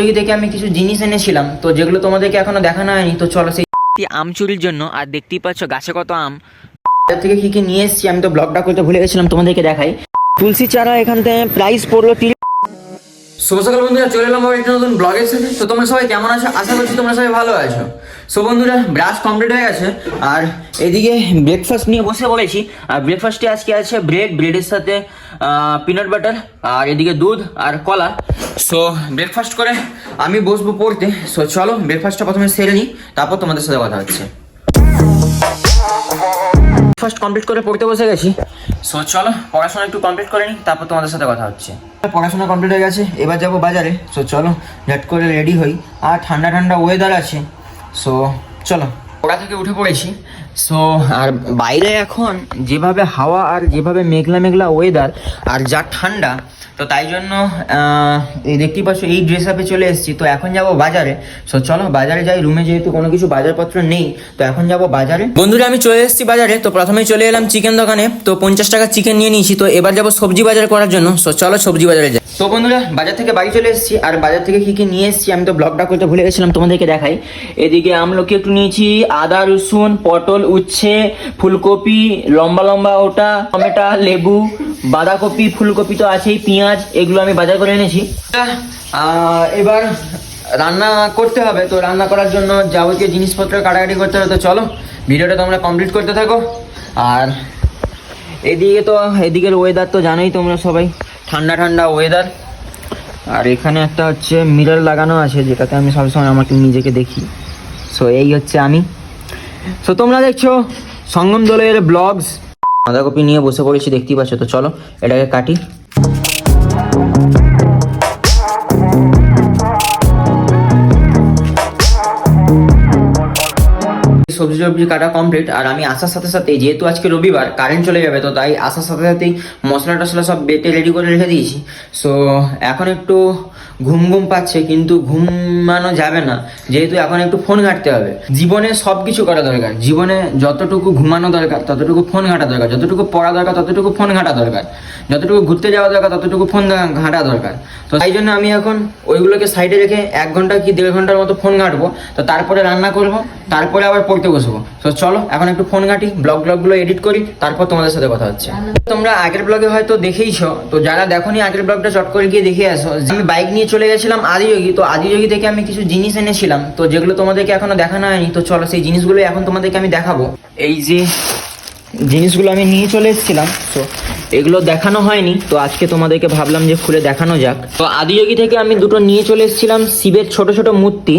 আদিযোগী থেকে আমি কিছু জিনিস এনেছিলাম তো যেগুলো তোমাদেরকে এখনও দেখানো হয়নি তো চলো সেই আম চুরির জন্য আর দেখতেই পাচ্ছ গাছে কত আম। বাজার থেকে কি কি নিয়ে এসেছি আমি তো ব্লগটা করতে ভুলে গেছিলাম তোমাদেরকে দেখাই। তুলসী চারা এখান থেকে প্রাইস পড়ল তিরিশ শুভ সকাল বন্ধুরা, চলে এলাম একটা নতুন ব্লগের সাথে। তো তোমরা সবাই কেমন আছো? আশা করছি তোমরা সবাই ভালো আছো। সো বন্ধুরা ব্রাশ কমপ্লিট হয়ে গেছে। আর এদিকে ব্রেকফাস্ট নিয়ে বসে বলেছি আর ব্রেকফাস্টে আজকে আছে ব্রেড ব্রেডের সাথে পিনাট বাটার আর এদিকে দুধ আর কলা। সো ব্রেকফাস্ট করে আমি বসবো পড়তে। সো চলো ব্রেকফাস্টটা প্রথমে সেরে নিই, তারপর তোমাদের সাথে কথা হচ্ছে। ফার্স্ট কমপ্লিট করে পড়তে বসে গেছি। সো চলো পড়াশোনা একটু কমপ্লিট করে নিই তারপর তোমাদের সাথে কথা হচ্ছে। পড়াশোনা কমপ্লিট হয়ে গেছে এবার যাব বাজারে। সো চলো ঝট করে রেডি হই। আর ঠান্ডা ঠান্ডা ওয়েদার আছে। সো চলো। পড়া থেকে উঠে পড়েছি। সো আর বাইরে এখন যেভাবে হাওয়া আর যেভাবে মেঘলা মেঘলা ওয়েদার আর যা ঠান্ডা, তো তাই জন্য এই দেখতেই পাচ্ছ, এই ড্রেস আপে চলে এসেছি। তো এখন যাব বাজারে। সো চলো বাজারে যাই। রুমে যেহেতু কোনো কিছু বাজারপত্র নেই, তো এখন যাব বাজারে। বন্ধুরা, আমি চলে এসেছি বাজারে। তো প্রথমেই চলে এলাম চিকেন দোকানে। তো পঞ্চাশ টাকা চিকেন নিয়ে নিয়েছি। তো এবার যাব সবজি বাজার করার জন্য। সো চলো সবজি বাজারে যাই। তো বন্ধুরা, বাজার থেকে বাড়ি চলে এসেছি। আর বাজার থেকে কী কী নিয়ে এসেছি আমি তো ব্লগটা করতে ভুলে গেছিলাম তোমাদেরকে দেখাই। এদিকে আমলকি একটু নিয়েছি, আদা, রসুন, পটল, উচ্ছে, ফুলকপি, লম্বা লম্বা ওটা, টমেটো, লেবু, বাঁধাকপি, ফুলকপি তো আছেই, পেঁয়াজ, এগুলো আমি বাজার করে এনেছি। এবার রান্না করতে হবে। তো রান্না করার জন্য যাবতীয় জিনিসপত্র কাটাকাটি করতে হবে। তো চলো, ভিডিওটা তোমরা কমপ্লিট করতে থাকো। আর এদিকে তো, এদিকের ওয়েদার তো জানোই তোমরা সবাই। ঠান্ডা ঠান্ডা ওয়েদার আর এখানে একটা হচ্ছে মিরর লাগানো আছে, যেটাতে আমি সবসময় আমাকে নিজেকে দেখি। সো এই হচ্ছে আমি। সো তোমরা দেখছ সঙ্গম দলের ব্লগস বাঁধাকপি নিয়ে বসে পড়েছি, দেখতেই পাচ্ছ। তো চলো, এটাকে কাটি। সবজি সবজি কাটা কমপ্লিট আর আমি আসার সাথে সাথে, যেহেতু আজকে রবিবার কারেন্ট চলে যাবে, তো তাই আসার সাথে সাথেই মশলা টশলা সব বেটে রেডি করে রেখে দিয়েছি। সো এখন একটু ঘুম ঘুম পাচ্ছে, কিন্তু ঘুমানো যাবে না। যেহেতু এখন একটু ফোন ঘাঁটতে হবে। জীবনে সব কিছু করা দরকার। জীবনে যতটুকু ঘুমানো দরকার, ততটুকু ফোন ঘাঁটা দরকার। যতটুকু পড়া দরকার, ততটুকু ফোন ঘাঁটা দরকার। যতটুকু ঘুরতে যাওয়া দরকার, ততটুকু ফোন ঘাঁটা দরকার। তো তাই জন্য আমি এখন ওইগুলোকে সাইডে রেখে এক ঘণ্টা কি দেড় ঘণ্টার মতো ফোন ঘাঁটবো। তো তারপরে রান্না করব, তারপরে আবার পড়তে বসবো। তো চলো, এখন একটু ফোন ঘাঁটি, ব্লগ ব্লগগুলো এডিট করি, তারপর তোমাদের সাথে কথা হচ্ছে। তোমরা আগের ব্লগে হয়তো দেখেইছো, তো যারা দেখোনি আগের ব্লগটা চট করে গিয়ে দেখে আসো। আমি বাইক নিয়ে চলে গেছিলাম আদিযোগী তো আদিযোগী থেকে আমি কিছু জিনিস এনেছিলাম। তো যেগুলো তোমাদেরকে এখনও দেখানো হয়নি, তো চলো সেই জিনিসগুলো এখন তোমাদেরকে আমি দেখাবো। এই যে জিনিসগুলো আমি নিয়ে চলে এসেছিলাম, তো এগুলো দেখানো হয়নি, তো আজকে তোমাদেরকে ভাবলাম যে খুলে দেখানো যাক। তো আদিযোগী থেকে আমি দুটো নিয়ে চলে এসেছিলাম, শিবের ছোট ছোট মূর্তি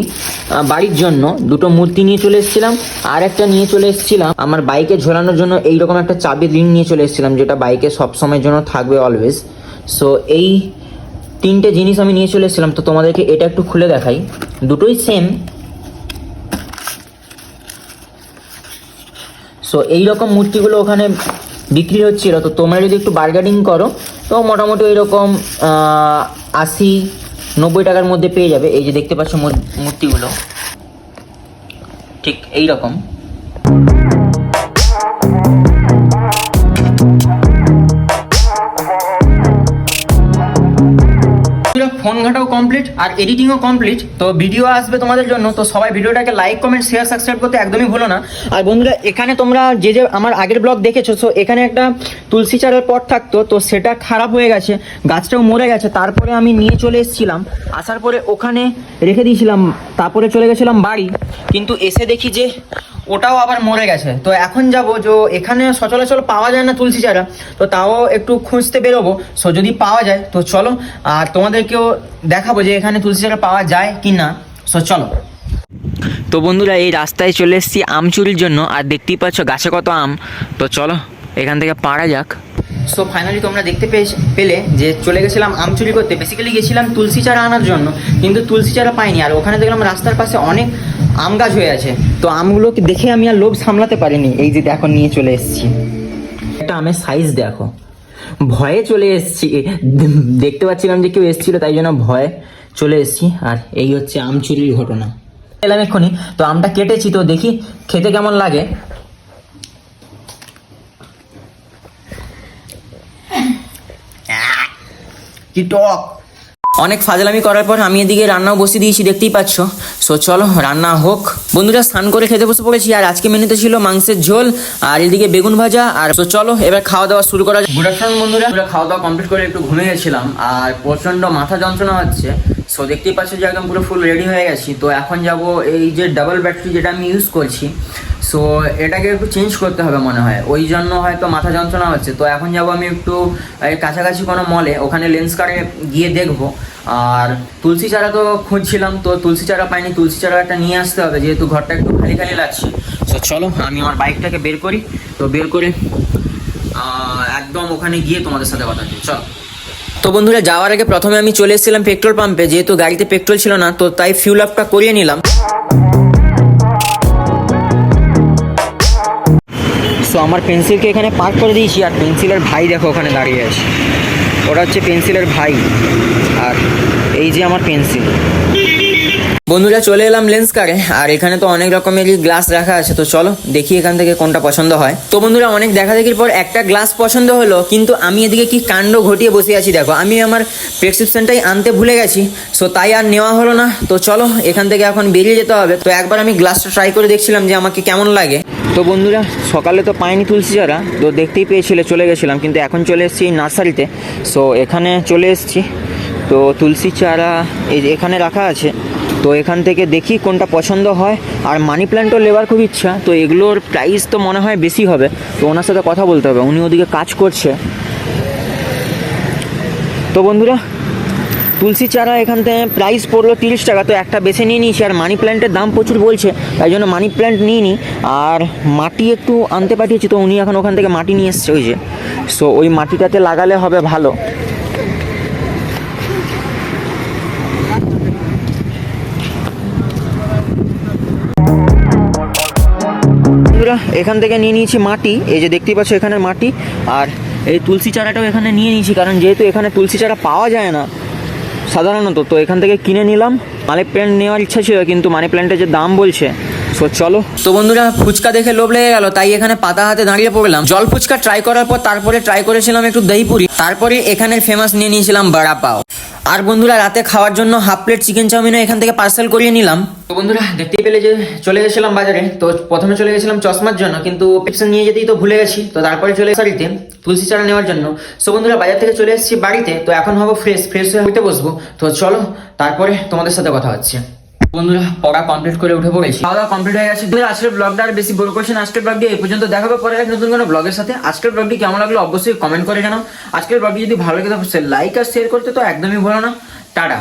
বাড়ির জন্য দুটো মূর্তি নিয়ে চলে এসেছিলাম। আর একটা নিয়ে চলে এসেছিলাম, আমার বাইকে ঝোলানোর জন্য এইরকম একটা চাবির রিং নিয়ে চলে এসেছিলাম, যেটা বাইকে সবসময়ের জন্য থাকবে অলওয়েজ সো এই তিনটে জিনিস আমি নিয়ে চলে এসেছিলাম, তো তোমাদেরকে এটা একটু খুলে দেখাই। দুটোই সেম সো এইরকম মূর্তিগুলো ওখানে বিক্রি হচ্ছিল, তো তোমরা যদি একটু বার্গেনিং করো, তো মোটামুটি ওইরকম আশি, নব্বই টাকার মধ্যে পেয়ে যাবে। এই যে দেখতে পাচ্ছ মূর্তিগুলো। ঠিক এই রকম কমপ্লিট আর এডিটিংও কমপ্লিট তো ভিডিও আসবে তোমাদের জন্য। তো সবাই ভিডিওটাকে লাইক কমেন্ট শেয়ার সাবস্ক্রাইব করতে একদমই ভুলো না। আর বন্ধুরা, এখানে তোমরা যে যে আমার আগের ব্লগ দেখেছ তো এখানে একটা তুলসী চারের পট থাকতো, তো সেটা খারাপ হয়ে গেছে, গাছটাও মরে গেছে। তারপরে আমি নিয়ে চলে এসেছিলাম। আসার পরে ওখানে রেখে দিয়েছিলাম, তারপরে চলে গেছিলাম বাড়ি। কিন্তু এসে দেখি যে ওটাও আবার মরে গেছে। তো এখন যাব যে এখানে সচরাচর পাওয়া যায় না তুলসী চারা তো তাও একটু খুঁজতে বেরোবো। সো যদি পাওয়া যায় তো চলো আর তোমাদেরকেও দেখাবো যে এখানে তুলসী চারা পাওয়া যায় কি না সো চলো। তো বন্ধুরা এই রাস্তায় চলে এসেছি আম চুরির জন্য আর দেখতেই পাচ্ছ গাছে কত আম। তো চলো এখান থেকে পাড়া যাক। সো ফাইনালি তোমরা দেখতে পেলে যে চলে গেছিলাম আম চুরি করতে। বেসিক্যালি গেছিলাম তুলসী চারা আনার জন্য কিন্তু তুলসী চারা পাইনি। আর ওখানে দেখলাম রাস্তার পাশে অনেক আম গাছ হয়ে আছে। তো আমগুলোকে দেখে আমি আর লোভ সামলাতে পারিনি। এই যে এখন নিয়ে চলে এসেছি। একটা আমের সাইজ দেখো। ভয়ে চলে এসেছি। দেখতে পাচ্ছিলাম যে কেউ এসেছিল, তাই জন্য ভয়ে চলে এসেছি। আর এই হচ্ছে আম চুরির ঘটনা। এলাম এক্ষুনি। তো আমটা কেটেছি, তো দেখি খেতে কেমন লাগে। কি টক। অনেক ফাজলামি করার পর আমি এদিকে রান্নাও বসিয়ে দিয়েছি, দেখতেই পাচ্ছ। সো চলো, রান্না হোক। বন্ধুরা, স্নান করে খেতে বসে পড়েছি। আর আজকে মেনুতে ছিল মাংসের ঝোল আর এদিকে বেগুন ভাজা। আর তো চলো, এবার খাওয়া দাওয়া শুরু করা গুড আফটারনুন বন্ধুরা। খাওয়া দাওয়া কমপ্লিট করে একটু ঘুমিয়ে গেছিলাম আর প্রচণ্ড মাথা যন্ত্রণা হচ্ছে। সো দেখতেই পাচ্ছ যে একদম পুরো ফুল রেডি হয়ে গেছি। তো এখন যাব এই যে ডাবল ব্যাটারি যেটা আমি ইউজ করছি সো এটাকে একটু চেঞ্জ করতে হবে মনে হয়। ওই জন্য হয়তো মাথা যন্ত্রণা হচ্ছে। তো এখন যাব আমি একটু কাছাকাছি কোনো মলে ওখানে লেন্স কারে গিয়ে দেখব। আর তুলসী চারা তো খুঁজছিলাম, তো তুলসী চারা পাইনি। তুলসী চারা একটা নিয়ে আসতে হবে, যেহেতু ঘরটা একটু খালি খালি লাগছে। তো চলো, আমি আমার বাইকটাকে বের করি। তো বের করে একদম ওখানে গিয়ে তোমাদের সাথে কথা হচ্ছে চলো। তো বন্ধুরা, যাওয়ার আগে প্রথমে আমি চলে এসেছিলাম পেট্রোল পাম্পে যেহেতু গাড়িতে পেট্রোল ছিল না, তো তাই ফিউল আপটা করিয়ে নিলাম। আমার পেন্সিলকে এখানে পার্ক করে দিয়েছি আর পেন্সিলের ভাই দেখো ওখানে দাঁড়িয়ে আছে। ওটা হচ্ছে পেন্সিলের ভাই। আর এই যে আমার পেন্সিল। বন্ধুরা চলে এলাম লেন্স কারে আর এখানে তো অনেক রকমেরই গ্লাস রাখা আছে, তো চলো দেখি এখান থেকে কোনটা পছন্দ হয়। তো বন্ধুরা অনেক দেখা দেখির পর একটা গ্লাস পছন্দ হলো, কিন্তু আমি এদিকে কি কাণ্ড ঘটিয়ে বসে আছি দেখো, আমি আমার প্রেসক্রিপশনটাই আনতে ভুলে গেছি সো তাই আর নেওয়া হলো না। তো চলো এখান থেকে এখন বেরিয়ে যেতে হবে। তো একবার আমি গ্লাসটা ট্রাই করে দেখছিলাম যে আমাকে কেমন লাগে। তো বন্ধুরা সকালে তো পাইনি তুলসী চারা, তো দেখতেই পেয়েছিলে, চলে গেছিলাম, কিন্তু এখন চলে এসেছি নার্সারিতে। সো এখানে চলে এসেছি। তো তুলসী চারা এই এখানে রাখা আছে তো এখান থেকে দেখি কোনটা পছন্দ হয়। আর মানি প্ল্যান্টও লেবার খুব ইচ্ছা, তো এগুলোর প্রাইস তো মনে হয় বেশি হবে। তো ওনার সাথে কথা বলতে হবে, উনি ওদিকে কাজ করছে। তো বন্ধুরা, তুলসী চারা এখান থেকে প্রাইস পড়ল তিরিশ টাকা, তো একটা বেছে নিয়ে নিয়েছি। আর মানি প্ল্যান্টের দাম প্রচুর বলছে, তাই জন্য মানি প্ল্যান্ট নিয়ে নিই আর মাটি একটু আনতে পাঠিয়েছি, তো উনি এখন ওখান থেকে মাটি নিয়ে এসছে, ওই যে। সো ওই মাটিটাতে লাগালে হবে ভালো। বন্ধুরা, এখান থেকে নিয়ে নিয়েছি মাটি। এই যে দেখতেই পাচ্ছ এখানে মাটি, আর এই তুলসী চারাটাও এখানে নিয়ে নিয়েছি, কারণ যেহেতু এখানে তুলসী চারা পাওয়া যায় না সাধারণত, তো এখান থেকে কিনে নিলাম। মানি প্ল্যান্ট নেওয়ার ইচ্ছা ছিল, কিন্তু মানি প্ল্যান্টের যে দাম বলছে সো চলো। তো বন্ধুরা, ফুচকা দেখে লোভ লেগে গেল, তাই এখানে পাতা হাতে দাঁড়িয়ে পড়লাম। জল ফুচকা ট্রাই করার পর তারপরে ট্রাই করেছিলাম একটু দহিপুরি তারপরে এখানের ফেমাস নিয়ে নিয়েছিলাম বড়া পাও আর বন্ধুরা, রাতে খাওয়ার জন্য হাফ প্লেট চিকেন চাউমিনও এখান থেকে পার্সেল করিয়ে নিলাম। তো বন্ধুরা, দেখতেই পেলে যে চলে গেছিলাম বাজারে। তো প্রথমে চলে গেছিলাম চশমার জন্য, কিন্তু পেপসন নিয়ে যেতেই তো ভুলে গেছি। তো তারপরে চলে বাড়িতে, তুলসী চারা নেওয়ার জন্য। সো বন্ধুরা, বাজার থেকে চলে এসেছি বাড়িতে, তো এখন হব ফ্রেশ ফ্রেশ হয়ে হইতে বসবো। তো চলো, তারপরে তোমাদের সাথে কথা হচ্ছে। বন্ধুরা পড়া কমপ্লিট করে উঠে পড়েছি। খাওয়া কমপ্লিট হয়ে গেছে। বন্ধুরা, আজকের ব্লগটা আর বেশি বড় করছেন আজকের ব্লগটি এই পর্যন্ত। দেখাবো পরে নতুন কোনো ব্লগের সাথে। আজকের ব্লগটি কেমন লাগল অবশ্যই কমেন্ট করে জানাও। আজকের ব্লগটি যদি ভালো লাগে তো লাইক আর শেয়ার করতে তো একদমই ভুলো না। টাটা।